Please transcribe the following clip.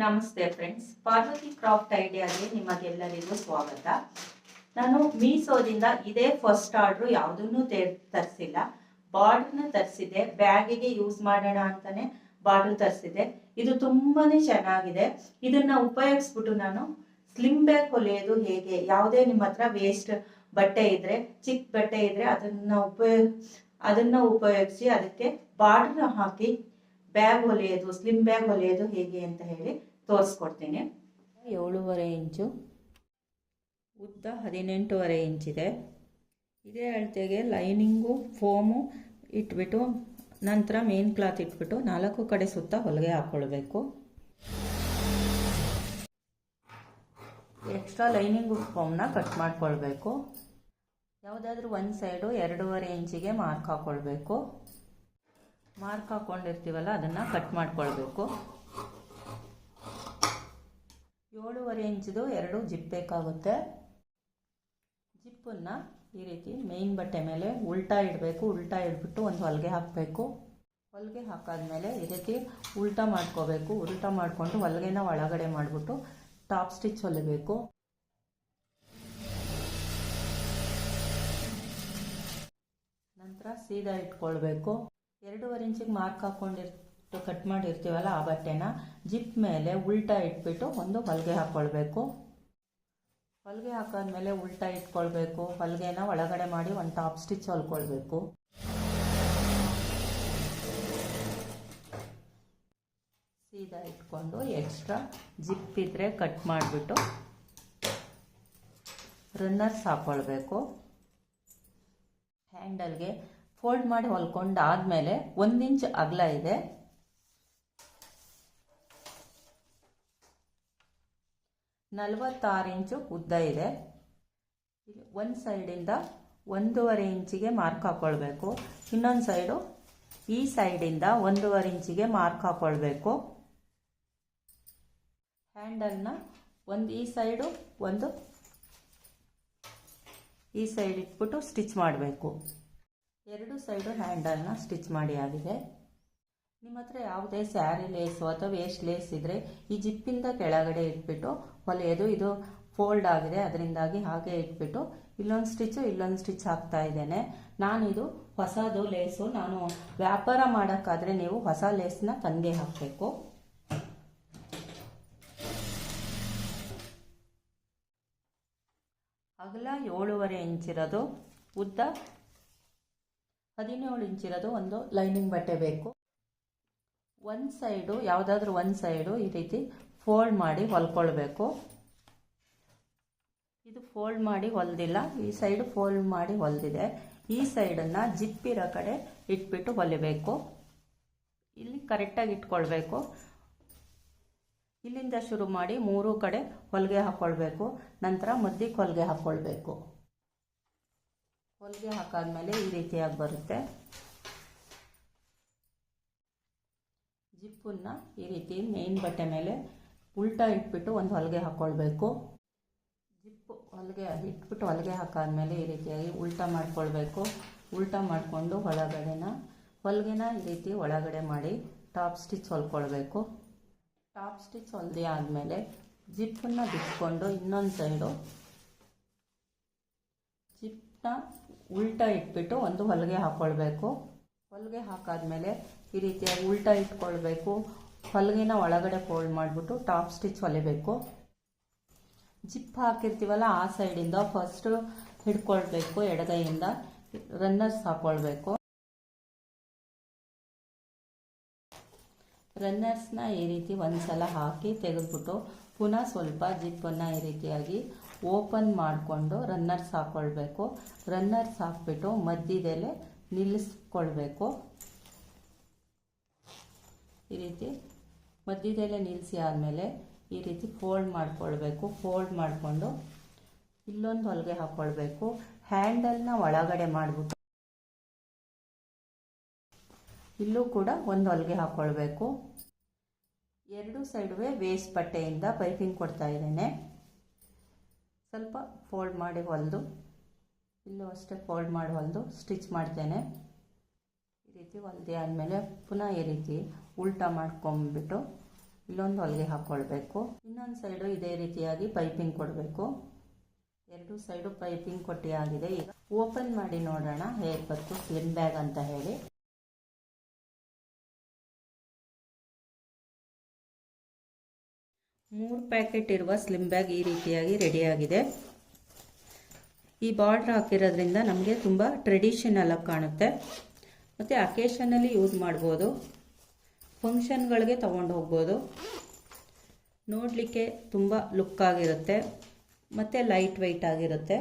ನಮಸ್ತೆ friends Parvati craft ಐಡಿಯಾಗೆ ನಿಮಗೆಲ್ಲರಿಗೂ ಸ್ವಾಗತ. ನಾನು ಮೀಸೋದಿಂದ ಇದೇ ಫಸ್ಟ್ ಆರ್ಡ್ರು ಯಾವುದನ್ನು ತರಿಸಿಲ್ಲ. ಬಾರ್ಡ್ನ ತರಿಸಿದೆ ಬ್ಯಾಗಿಗೆ ಯೂಸ್ ಮಾಡೋಣ ಅಂತಾನೆ ಬಾರ್ಡರ್ ತರಿಸಿದೆ ಇದು ತುಂಬಾನೇ ಚೆನ್ನಾಗಿದೆ. ಇದನ್ನ ಉಪಯೋಗಿಸ್ಬಿಟ್ಟು ನಾನು ಸ್ಲಿಮ್ ಬ್ಯಾಗ್ ಹೊಲಿಯೋದು ಹೇಗೆ, ಯಾವುದೇ ನಿಮ್ಮ ಹತ್ರ ವೇಸ್ಟ್ ಬಟ್ಟೆ ಇದ್ರೆ, ಚಿಕ್ಕ ಬಟ್ಟೆ ಇದ್ರೆ ಅದನ್ನ ಉಪಯೋಗ, ಅದನ್ನ ಉಪಯೋಗಿಸಿ ಅದಕ್ಕೆ ಬಾರ್ಡರ್ ಹಾಕಿ ಬ್ಯಾಗ್ ಹೊಲಿಯೋದು ಸ್ಲಿಮ್ ಬ್ಯಾಗ್ ಹೊಲಿಯೋದು ಹೇಗೆ ಅಂತ ಹೇಳಿ ತೋರಿಸ್ಕೊಡ್ತೀನಿ. ಏಳುವರೆ ಇಂಚು, ಉದ್ದ ಹದಿನೆಂಟೂವರೆ ಇಂಚಿದೆ. ಇದೇ ಅಳತೆಗೆ ಲೈನಿಂಗು, ಫೋಮು ಇಟ್ಬಿಟ್ಟು ನಂತರ ಮೇನ್ ಕ್ಲಾತ್ ಇಟ್ಬಿಟ್ಟು ನಾಲ್ಕು ಕಡೆ ಸುತ್ತ ಹೊಲಿಗೆ ಹಾಕ್ಕೊಳ್ಬೇಕು ಎಕ್ಸ್ಟ್ರಾ ಲೈನಿಂಗ್ ಫೋಮ್ನ ಕಟ್ ಮಾಡ್ಕೊಳ್ಬೇಕು. ಯಾವುದಾದ್ರೂ ಒಂದು ಸೈಡು ಎರಡೂವರೆ ಇಂಚಿಗೆ ಮಾರ್ಕ್ ಹಾಕ್ಕೊಳ್ಬೇಕು ಮಾರ್ಕ್ ಹಾಕೊಂಡಿರ್ತೀವಲ್ಲ, ಅದನ್ನು ಕಟ್ ಮಾಡ್ಕೊಳ್ಬೇಕು. ಏಳುವರೆ ಇಂಚಿದು ಎರಡು ಜಿಪ್ ಬೇಕಾಗುತ್ತೆ. ಜಿಪ್ಪನ್ನು ಈ ರೀತಿ ಮೇಯ್ನ್ ಬಟ್ಟೆ ಮೇಲೆ ಉಲ್ಟಾ ಇಡಬೇಕು. ಉಲ್ಟಾ ಇಡ್ಬಿಟ್ಟು ಒಂದು ಹೊಲಿಗೆ ಹಾಕಬೇಕು. ಹೊಲಿಗೆ ಹಾಕಾದ್ಮೇಲೆ ಈ ರೀತಿ ಉಲ್ಟಾ ಮಾಡ್ಕೋಬೇಕು. ಉಲ್ಟಾ ಮಾಡಿಕೊಂಡು ಹೊಲಿಗೆನ ಒಳಗಡೆ ಮಾಡಿಬಿಟ್ಟು ಟಾಪ್ ಸ್ಟಿಚ್ ಹೊಲಿಬೇಕು. ನಂತರ ಸೀದಾ ಇಟ್ಕೊಳ್ಬೇಕು. ಎರಡೂವರೆ ಇಂಚಿಗೆ ಮಾರ್ಕ್ ಹಾಕ್ಕೊಂಡಿರ್ತು ಕಟ್ ಮಾಡಿರ್ತೀವಲ್ಲ ಆ ಬಟ್ಟೆನ, ಜಿಪ್ ಮೇಲೆ ಉಲ್ಟಾ ಇಟ್ಬಿಟ್ಟು ಒಂದು ಹೊಲಿಗೆ ಹಾಕ್ಕೊಳ್ಬೇಕು ಹೊಲಿಗೆ ಹಾಕಾದ್ಮೇಲೆ ಉಲ್ಟಾ ಇಟ್ಕೊಳ್ಬೇಕು. ಹೊಲಿಗೆನ ಒಳಗಡೆ ಮಾಡಿ ಒಂದು ಟಾಪ್ ಸ್ಟಿಚ್ ಹೊಲ್ಕೊಳ್ಬೇಕು. ಸೀದಾ ಇಟ್ಕೊಂಡು ಎಕ್ಸ್ಟ್ರಾ ಜಿಪ್ ಇದ್ರೆ ಕಟ್ ಮಾಡಿಬಿಟ್ಟು ರನ್ನರ್ಸ್ ಹಾಕ್ಕೊಳ್ಬೇಕು ಹ್ಯಾಂಡಲ್ಗೆ ಫೋಲ್ಡ್ ಮಾಡಿ ಹೊಲ್ಕೊಂಡು ಆದಮೇಲೆ ಒಂದು ಇಂಚ್ ಅಗಲ ಇದೆ. ನಲವತ್ತಾರು ಇಂಚು ಉದ್ದ ಇದೆ. ಒಂದು ಸೈಡಿಂದ ಒಂದೂವರೆ ಇಂಚಿಗೆ ಮಾರ್ಕ್ ಹಾಕ್ಕೊಳ್ಬೇಕು ಇನ್ನೊಂದು ಸೈಡು ಈ ಸೈಡಿಂದ ಒಂದೂವರೆ ಇಂಚಿಗೆ ಮಾರ್ಕ್ ಹಾಕ್ಕೊಳ್ಬೇಕು ಹ್ಯಾಂಡಲ್ನ ಒಂದು ಈ ಸೈಡು ಒಂದು ಈ ಸೈಡ್ ಇಟ್ಬಿಟ್ಟು ಸ್ಟಿಚ್ ಮಾಡಬೇಕು. ಎರಡು ಸೈಡು ಹ್ಯಾಂಡಲ್ನ ಸ್ಟಿಚ್ ಮಾಡಿ ಆಗಿದೆ. ನಿಮ್ಮ ಹತ್ರ ಯಾವುದೇ ಸ್ಯಾರಿ ಲೇಸು ಅಥವಾ ವೇಸ್ಟ್ ಲೇಸ್ ಇದ್ದರೆ ಈ ಜಿಪ್ಪಿಂದ ಕೆಳಗಡೆ ಇಟ್ಬಿಟ್ಟು ಹೊಲೆಯೋದು ಇದು ಫೋಲ್ಡ್ ಆಗಿದೆ. ಅದರಿಂದಾಗಿ ಹಾಗೆ ಇಟ್ಬಿಟ್ಟು ಇಲ್ಲೊಂದು ಸ್ಟಿಚ್ಚು, ಇಲ್ಲೊಂದು ಸ್ಟಿಚ್ ಹಾಕ್ತಾ ಇದ್ದೇನೆ. ನಾನಿದು ಹೊಸದು ಲೇಸು. ನಾನು ವ್ಯಾಪಾರ ಮಾಡೋಕ್ಕಾದರೆ ನೀವು ಹೊಸ ಲೇಸನ್ನ ತಂದೆ ಹಾಕಬೇಕು. ಅಗಲ ಏಳುವರೆ ಇಂಚಿರೋದು, ಉದ್ದ ಹದಿನೇಳು ಇಂಚಿರೋದು ಒಂದು ಲೈನಿಂಗ್ ಬಟ್ಟೆ ಬೇಕು. ಒಂದು ಸೈಡು, ಯಾವುದಾದ್ರೂ ಒಂದು ಸೈಡು ಈ ರೀತಿ ಫೋಲ್ಡ್ ಮಾಡಿ ಹೊಲ್ಕೊಳ್ಬೇಕು. ಇದು ಫೋಲ್ಡ್ ಮಾಡಿ ಹೊಲ್ದಿಲ್ಲ, ಈ ಸೈಡು ಫೋಲ್ಡ್ ಮಾಡಿ ಹೊಲ್ದಿದೆ. ಈ ಸೈಡನ್ನು ಜಿಪ್ಪಿರೋ ಕಡೆ ಇಟ್ಬಿಟ್ಟು ಹೊಲಿಬೇಕು. ಇಲ್ಲಿ ಕರೆಕ್ಟಾಗಿ ಇಟ್ಕೊಳ್ಬೇಕು. ಇಲ್ಲಿಂದ ಶುರು ಮಾಡಿ ಮೂರು ಕಡೆ ಹೊಲಿಗೆ ಹಾಕ್ಕೊಳ್ಬೇಕು ನಂತರ ಮದ್ದಿಗೆ ಹೊಲಿಗೆ ಹಾಕ್ಕೊಳ್ಬೇಕು ಹೊಲಿಗೆ ಹಾಕಾದ್ಮೇಲೆ ಈ ರೀತಿಯಾಗಿ ಬರುತ್ತೆ. ಜಿಪ್ಪನ್ನು ಈ ರೀತಿ ಮೇನ್ ಬಟ್ಟೆ ಮೇಲೆ ಉಲ್ಟಾ ಇಟ್ಬಿಟ್ಟು ಒಂದು ಹೊಲಿಗೆ ಹಾಕ್ಕೊಳ್ಬೇಕು ಜಿಪ್ಪು ಹೊಲಿಗೆ ಇಟ್ಬಿಟ್ಟು ಹೊಲಿಗೆ ಹಾಕಾದ್ಮೇಲೆ ಈ ರೀತಿಯಾಗಿ ಉಲ್ಟಾ ಮಾಡ್ಕೊಳ್ಬೇಕು. ಉಲ್ಟಾ ಮಾಡಿಕೊಂಡು ಒಳಗಡೆನ, ಹೊಲಿಗೆನ ಈ ರೀತಿ ಒಳಗಡೆ ಮಾಡಿ ಟಾಪ್ ಸ್ಟಿಚ್ ಹೊಲ್ಕೊಳ್ಬೇಕು. ಟಾಪ್ ಸ್ಟಿಚ್ ಹೊಲ್ದಿ ಆದಮೇಲೆ ಜಿಪ್ಪನ್ನು ಬಿಚ್ಕೊಂಡು ಇನ್ನೊಂದು ಸೈಡು ಜಿಪ್ಪನ್ನ ಉಲ್ಟಾ ಇಟ್ಬಿಟ್ಟು ಒಂದು ಹೊಲಿಗೆ ಹಾಕ್ಕೊಳ್ಬೇಕು ಹೊಲಿಗೆ ಹಾಕಾದ್ಮೇಲೆ ಈ ರೀತಿಯಾಗಿ ಉಲ್ಟಾ ಇಟ್ಕೊಳ್ಬೇಕು. ಹೊಲಿಗೆನ ಒಳಗಡೆ ಫೋಲ್ಡ್ ಮಾಡಿಬಿಟ್ಟು ಟಾಪ್ ಸ್ಟಿಚ್ ಹೊಲಿಬೇಕು. ಜಿಪ್ ಹಾಕಿರ್ತೀವಲ್ಲ ಆ ಸೈಡಿಂದ ಫಸ್ಟು ಹಿಡ್ಕೊಳ್ಬೇಕು ಎಡಗೈಯಿಂದ ರನ್ನರ್ಸ್ ಹಾಕ್ಕೊಳ್ಬೇಕು ರನ್ನರ್ಸ್ನ ಈ ರೀತಿ ಒಂದು ಸಲ ಹಾಕಿ ತೆಗೆದ್ಬಿಟ್ಟು ಪುನಃ ಸ್ವಲ್ಪ ಜಿಪ್ಪನ್ನು ಈ ರೀತಿಯಾಗಿ ಓಪನ್ ಮಾಡಿಕೊಂಡು ರನ್ನರ್ಸ್ ಹಾಕ್ಕೊಳ್ಬೇಕು ರನ್ನರ್ಸ್ ಹಾಕ್ಬಿಟ್ಟು ಮಧ್ಯದಲ್ಲೇ ನಿಲ್ಲಿಸ್ಕೊಳ್ಬೇಕು. ಈ ರೀತಿ ಮಧ್ಯದಲ್ಲೇ ನಿಲ್ಲಿಸಿ ಆದಮೇಲೆ ಈ ರೀತಿ ಫೋಲ್ಡ್ ಮಾಡ್ಕೊಳ್ಬೇಕು. ಫೋಲ್ಡ್ ಮಾಡಿಕೊಂಡು ಇಲ್ಲೊಂದು ಹೊಲಿಗೆ ಹಾಕ್ಕೊಳ್ಬೇಕು ಹ್ಯಾಂಡಲ್ನ ಒಳಗಡೆ ಮಾಡಿಬಿಟ್ಟು ಇಲ್ಲೂ ಕೂಡ ಒಂದು ಹೊಲಿಗೆ ಹಾಕ್ಕೊಳ್ಬೇಕು ಎರಡು ಸೈಡುವೆ ವೇಸ್ಟ್ ಬಟ್ಟೆಯಿಂದ ಪೈಪಿಂಗ್ ಕೊಡ್ತಾ ಇದ್ದೇನೆ. ಸ್ವಲ್ಪ ಫೋಲ್ಡ್ ಮಾಡಿ ಹೊಲಿದು, ಇಲ್ಲೂ ಅಷ್ಟೇ ಫೋಲ್ಡ್ ಮಾಡಿ ಹೊಲಿದು ಸ್ಟಿಚ್ ಮಾಡ್ತೇನೆ. ಈ ರೀತಿ ಹೊಲ್ದೆ ಆದಮೇಲೆ ಪುನಃ ಈ ರೀತಿ ಉಲ್ಟಾ ಮಾಡ್ಕೊಂಬಿಟ್ಟು ಇಲ್ಲೊಂದು ಹೊಲಿಗೆ ಹಾಕ್ಕೊಳ್ಬೇಕು ಇನ್ನೊಂದು ಸೈಡು ಇದೇ ರೀತಿಯಾಗಿ ಪೈಪಿಂಗ್ ಕೊಡಬೇಕು. ಎರಡು ಸೈಡು ಪೈಪಿಂಗ್ ಕೊಟ್ಟಿ ಆಗಿದೆ ಈಗ ಓಪನ್ ಮಾಡಿ ನೋಡೋಣ ಹೇಗೆ ಬರ್ತು ಸ್ಲಿಮ್ ಬ್ಯಾಗ್ ಅಂತ ಹೇಳಿ. ಮೂರು ಪ್ಯಾಕೆಟ್ ಇರುವ ಸ್ಲಿಮ್ ಬ್ಯಾಗ್ ಈ ರೀತಿಯಾಗಿ ರೆಡಿಯಾಗಿದೆ ಈ ಬಾರ್ಡ್ರ್ ಹಾಕಿರೋದ್ರಿಂದ ನಮಗೆ ತುಂಬ ಟ್ರೆಡಿಷನಲ್ ಆಗಿ ಕಾಣುತ್ತೆ. ಮತ್ತು ಅಕೇಶನಲ್ಲಿ ಯೂಸ್ ಮಾಡ್ಬೋದು. ಫಂಕ್ಷನ್ಗಳಿಗೆ ತೊಗೊಂಡು ಹೋಗ್ಬೋದು. ನೋಡಲಿಕ್ಕೆ ತುಂಬ ಲುಕ್ ಆಗಿರುತ್ತೆ. ಮತ್ತು ಲೈಟ್ ವೆಯ್ಟ್ ಆಗಿರುತ್ತೆ.